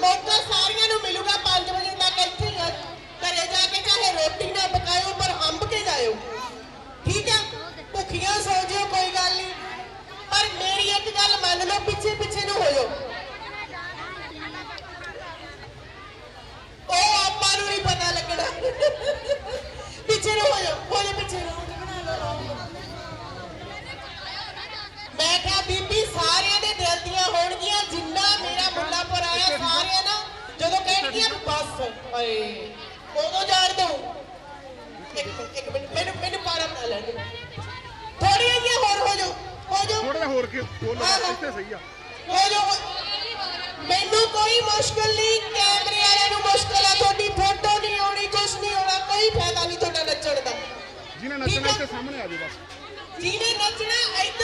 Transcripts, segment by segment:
ਮੈਥੋਂ ਸਾਰਿਆਂ ਨੂੰ ਮਿਲੂਗਾ 5 ਵਜੇ ਤੱਕ ਇੱਥੇ ਘਰੇ ਜਾ ਕੇ ਚਾਹੇ ਰੋਟੀ ਨਾ ਪਕਾਇਓ, ਪਰ ਅੰਬ ਕੇ ਜਾਇਓ। ਠੀਕ ਆ? ਭੁੱਖੀਆਂ ਸੌ ਜਿਓ, ਕੋਈ ਗੱਲ ਨਹੀਂ। ਪਰ ਮੇਰੀ ਇੱਕ ਗੱਲ ਮੰਨ ਲਓ ਪਿੱਛੇ ਪਿੱਛੇ ਨੂੰ ਹੋ ਜਾਓ ਹਾਏ ਉਦੋਂ ਜਾਣ ਦੋ। ਇੱਕ ਇੱਕ ਮਿੰਟ ਮੈਨੂੰ ਮੈਨੂੰ ਪਾਰਾ ਨਾ ਲੈ ਥੋੜੀਆਂ ਜਿਹੀਆਂ ਹੋਰ ਹੋ ਜਾਓ ਹੋ ਜਾਓ। ਥੋੜਾ ਹੋਰ ਕਿ ਬੋਲ ਇੱਥੇ ਸਹੀ ਆ। ਹੋ ਜਾਓ ਮੈਨੂੰ ਕੋਈ ਮੁਸ਼ਕਲ ਨਹੀਂ ਕੈਮਰੇ ਵਾਲਿਆਂ ਨੂੰ ਮੁਸ਼ਕਲ ਆ ਤੁਹਾਡੀ ਫੋਟੋ ਨਹੀਂ ਆਉਣੀ ਕੁਝ ਨਹੀਂ ਹੋਣਾ ਕੋਈ ਫਾਇਦਾ ਨਹੀਂ ਤੁਹਾਡਾ ਨੱਚਣ ਦਾ। ਜਿਹਨੇ ਨੱਚਣਾ ਇੱਥੇ ਸਾਹਮਣੇ ਆ ਜਾਓ ਬਸ। ਜਿਹਨੇ ਨੱਚਣਾ ਇੱਧਰ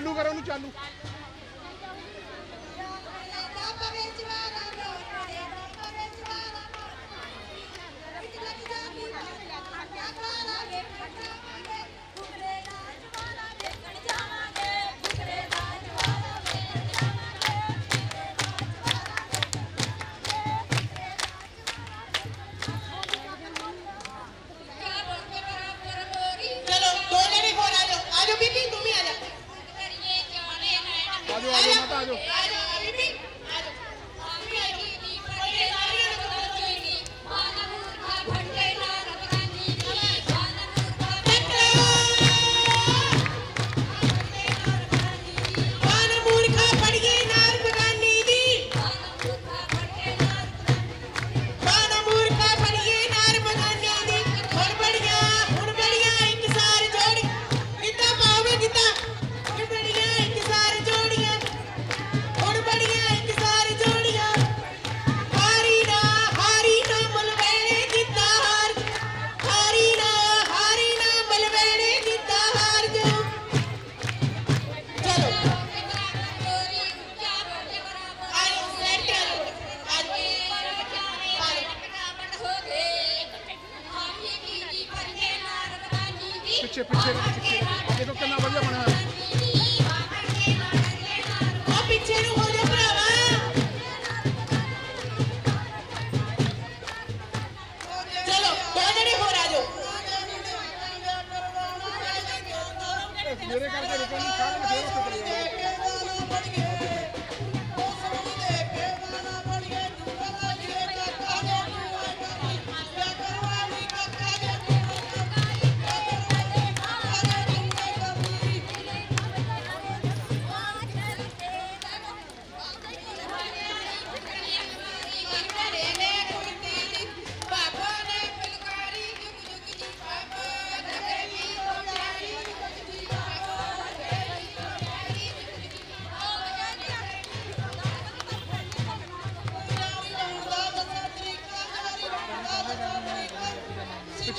ਚਾਲੂ ਕਰੋ ਉਹਨੂੰ ਚਾਲੂ। ਪਿੱਛੇ ਪਿੱਛੇ ਦੇਖੋ ਕਿੰਨਾ ਵਧੀਆ ਬਣਿਆ ਹੋਇਆ।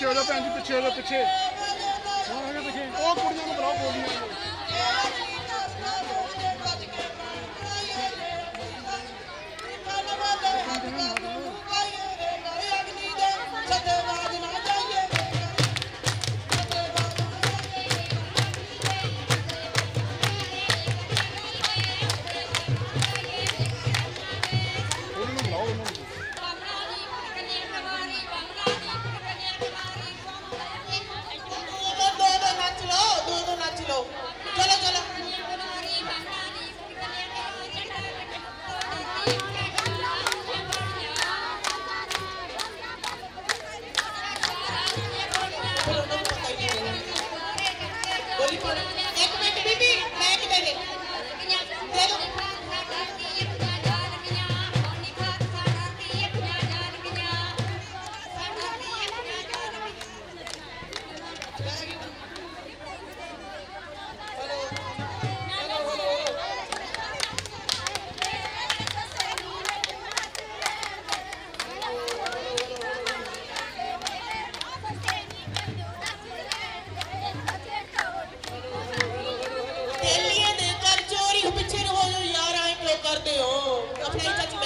ਪਿੱਛੇ ਹੋ ਜਾਓ ਭੈਣ ਜੀ ਪਿੱਛੇ ਹੋ ਜਾਓ ਪਿੱਛੇ। gente.